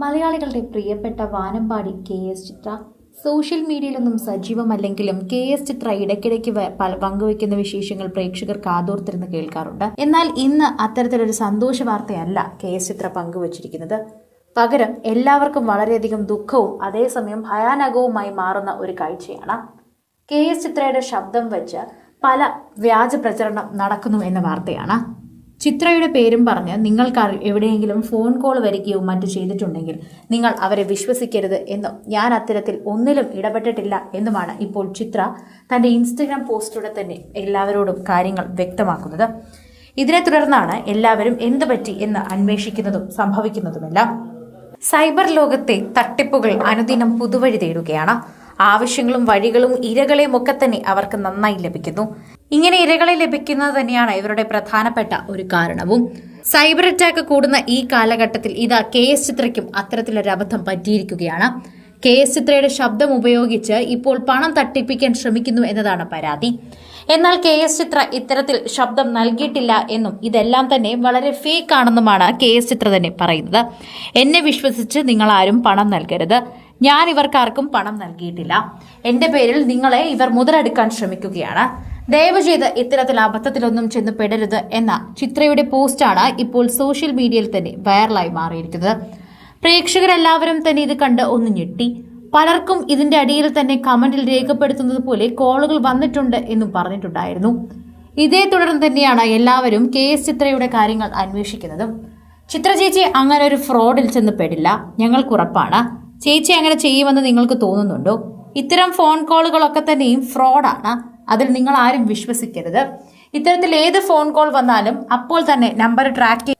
മലയാളികളുടെ പ്രിയപ്പെട്ട വാനമ്പാടി കെ എസ് ചിത്ര. സോഷ്യൽ മീഡിയയിലൊന്നും സജീവമല്ലെങ്കിലും കെ എസ് ചിത്ര ഇടയ്ക്കിടയ്ക്ക് പങ്കുവെക്കുന്ന വിശേഷങ്ങൾ പ്രേക്ഷകർ കാതോർത്തിരുന്ന് കേൾക്കാറുണ്ട്. എന്നാൽ ഇന്ന് അത്തരത്തിലൊരു സന്തോഷ വാർത്തയല്ല കെ എസ് ചിത്ര പങ്കുവച്ചിരിക്കുന്നത്. പകരം എല്ലാവർക്കും വളരെയധികം ദുഃഖവും അതേസമയം ഭയാനകവുമായി മാറുന്ന ഒരു കാഴ്ചയാണ്. കെ എസ് ചിത്രയുടെ ശബ്ദം വെച്ച് പല വ്യാജ പ്രചരണം നടക്കുന്നു എന്ന വാർത്തയാണ്. ചിത്രയുടെ പേരും പറഞ്ഞ് നിങ്ങൾക്ക് എവിടെയെങ്കിലും ഫോൺ കോൾ വരികയോ മറ്റു ചെയ്തിട്ടുണ്ടെങ്കിൽ നിങ്ങൾ അവരെ വിശ്വസിക്കരുത് എന്നും ഞാൻ അത്തരത്തിൽ ഒന്നിലും ഇടപെട്ടിട്ടില്ല എന്നുമാണ് ഇപ്പോൾ ചിത്ര തന്റെ ഇൻസ്റ്റഗ്രാം പോസ്റ്റിലൂടെ തന്നെ എല്ലാവരോടും കാര്യങ്ങൾ വ്യക്തമാക്കുന്നത്. ഇതിനെ തുടർന്നാണ് എല്ലാവരും എന്ത് പറ്റി എന്ന് അന്വേഷിക്കുന്നതും സംഭവിക്കുന്നതുമെല്ലാം. സൈബർ ലോകത്തെ തട്ടിപ്പുകൾ അനുദിനം പുതുവഴി തേടുകയാണ്. ആവശ്യങ്ങളും വഴികളും ഇരകളെയും ഒക്കെ തന്നെ അവർക്ക് നന്നായി ലഭിക്കുന്നു. ഇങ്ങനെ ഇരകളെ ലഭിക്കുന്നത് തന്നെയാണ് ഇവരുടെ പ്രധാനപ്പെട്ട ഒരു കാരണവും. സൈബർ അറ്റാക്ക് കൂടുന്ന ഈ കാലഘട്ടത്തിൽ ഇതാ കെ എസ് ചിത്രയ്ക്കും അത്തരത്തിലൊരു അബദ്ധം പറ്റിയിരിക്കുകയാണ്. കെ എസ് ചിത്രയുടെ ശബ്ദം ഉപയോഗിച്ച് ഇപ്പോൾ പണം തട്ടിപ്പിക്കാൻ ശ്രമിക്കുന്നു എന്നതാണ് പരാതി. എന്നാൽ കെ എസ് ചിത്ര ഇത്തരത്തിൽ ശബ്ദം നൽകിയിട്ടില്ല എന്നും ഇതെല്ലാം തന്നെ വളരെ ഫേക്ക് ആണെന്നുമാണ് കെ എസ് ചിത്ര തന്നെ പറയുന്നത്. എന്നെ വിശ്വസിച്ച് നിങ്ങൾ ആരും പണം നൽകരുത്. ഞാൻ ഇവർക്കാർക്കും പണം നൽകിയിട്ടില്ല. എന്റെ പേരിൽ നിങ്ങളെ ഇവർ മുതലെടുക്കാൻ ശ്രമിക്കുകയാണ്. ദയവ് ചെയ്ത് ഇത്തരത്തിൽ അബദ്ധത്തിലൊന്നും ചെന്ന് പെടരുത് എന്ന ചിത്രയുടെ പോസ്റ്റാണ് ഇപ്പോൾ സോഷ്യൽ മീഡിയയിൽ തന്നെ വൈറലായി മാറിയിരിക്കുന്നത്. പ്രേക്ഷകരെല്ലാവരും തന്നെ ഇത് കണ്ട് ഒന്ന് ഞെട്ടി. പലർക്കും ഇതിന്റെ അടിയിൽ തന്നെ കമന്റിൽ രേഖപ്പെടുത്തുന്നത് പോലെ കോളുകൾ വന്നിട്ടുണ്ട് എന്നും പറഞ്ഞിട്ടുണ്ടായിരുന്നു. ഇതേ തുടർന്ന് തന്നെയാണ് എല്ലാവരും കെ എസ് ചിത്രയുടെ കാര്യങ്ങൾ അന്വേഷിക്കുന്നതും. ചിത്ര ചേച്ചി അങ്ങനെ ഒരു ഫ്രോഡിൽ ചെന്ന് പെടില്ല. ഞങ്ങൾക്ക് ഉറപ്പാണ്. ചേച്ചി അങ്ങനെ ചെയ്യുമെന്ന് നിങ്ങൾക്ക് തോന്നുന്നുണ്ടോ? ഇത്തരം ഫോൺ കോളുകളൊക്കെ തന്നെയും ഫ്രോഡാണ്. അതിൽ നിങ്ങൾ ആരും വിശ്വസിക്കരുത്. ഇത്തരത്തിൽ ഏത് ഫോൺ കോൾ വന്നാലും അപ്പോൾ തന്നെ നമ്പർ ട്രാക്ക്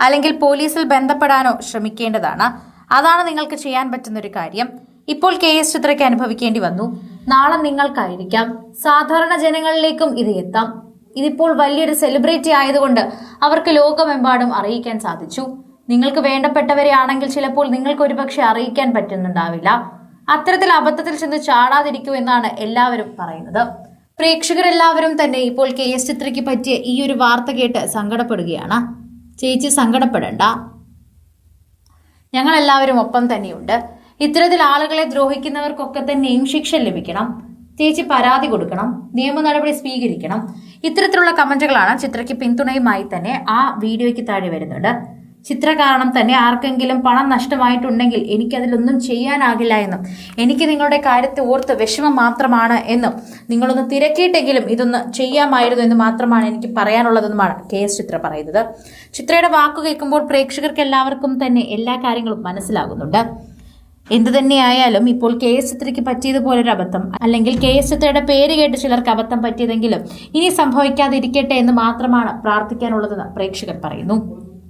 അല്ലെങ്കിൽ പോലീസിൽ ബന്ധപ്പെടാനോ ശ്രമിക്കേണ്ടതാണ്. അതാണ് നിങ്ങൾക്ക് ചെയ്യാൻ പറ്റുന്ന ഒരു കാര്യം. ഇപ്പോൾ കെ എസ് ചിത്രയ്ക്ക് അനുഭവിക്കേണ്ടി വന്നു. നാളെ നിങ്ങൾക്കായിരിക്കാം. സാധാരണ ജനങ്ങളിലേക്കും ഇത് എത്താം. ഇതിപ്പോൾ വലിയൊരു സെലിബ്രിറ്റി ആയതുകൊണ്ട് അവർക്ക് ലോകമെമ്പാടും അറിയിക്കാൻ സാധിച്ചു. നിങ്ങൾക്ക് വേണ്ടപ്പെട്ടവരെ ആണെങ്കിൽ ചിലപ്പോൾ നിങ്ങൾക്ക് ഒരുപക്ഷെ അറിയിക്കാൻ പറ്റുന്നുണ്ടാവില്ല. അത്തരത്തിൽ അബദ്ധത്തിൽ ചെന്ന് ചാടാതിരിക്കൂ എന്നാണ് എല്ലാവരും പറയുന്നത്. പ്രേക്ഷകരെല്ലാവരും തന്നെ ഇപ്പോൾ കെ എസ് ചിത്രയ്ക്ക് പറ്റിയ ഈ ഒരു വാർത്ത കേട്ട് സങ്കടപ്പെടുകയാണ്. ചേച്ചി സങ്കടപ്പെടണ്ട. ഞങ്ങളെല്ലാവരും ഒപ്പം തന്നെയുണ്ട്. ഇത്തരത്തിൽ ആളുകളെ ദ്രോഹിക്കുന്നവർക്കൊക്കെ തന്നെയും ശിക്ഷ ലഭിക്കണം. ചേച്ചി പരാതി കൊടുക്കണം. നിയമ നടപടി സ്വീകരിക്കണം. ഇത്തരത്തിലുള്ള കമന്റുകളാണ് ചിത്രയ്ക്ക് പിന്തുണയുമായി തന്നെ ആ വീഡിയോയ്ക്ക് താഴെ വരുന്നുണ്ട്. ചിത്ര കാരണം തന്നെ ആർക്കെങ്കിലും പണം നഷ്ടമായിട്ടുണ്ടെങ്കിൽ എനിക്കതിലൊന്നും ചെയ്യാനാകില്ല എന്നും. എനിക്ക് നിങ്ങളുടെ കാര്യത്തെ ഓർത്ത് വിഷമം മാത്രമാണ് എന്നും. നിങ്ങളൊന്ന് തിരക്കിയിട്ടെങ്കിലും ഇതൊന്ന് ചെയ്യാമായിരുന്നു എന്ന് മാത്രമാണ് എനിക്ക് പറയാനുള്ളതെന്നുമാണ് കെ എസ് ചിത്ര പറയുന്നത്. ചിത്രയുടെ വാക്ക് കേൾക്കുമ്പോൾ പ്രേക്ഷകർക്ക് എല്ലാവർക്കും തന്നെ എല്ലാ കാര്യങ്ങളും മനസ്സിലാകുന്നുണ്ട്. എന്തു തന്നെയായാലും ഇപ്പോൾ കെ എസ് ചിത്രയ്ക്ക് പറ്റിയതുപോലൊരു അബദ്ധം അല്ലെങ്കിൽ കെ എസ് ചിത്രയുടെ പേര് കേട്ട് ചിലർക്ക് അബദ്ധം പറ്റിയതെങ്കിലും ഇനി സംഭവിക്കാതിരിക്കട്ടെ എന്ന് മാത്രമാണ് പ്രാർത്ഥിക്കാനുള്ളതെന്ന് പ്രേക്ഷകർ പറയുന്നു.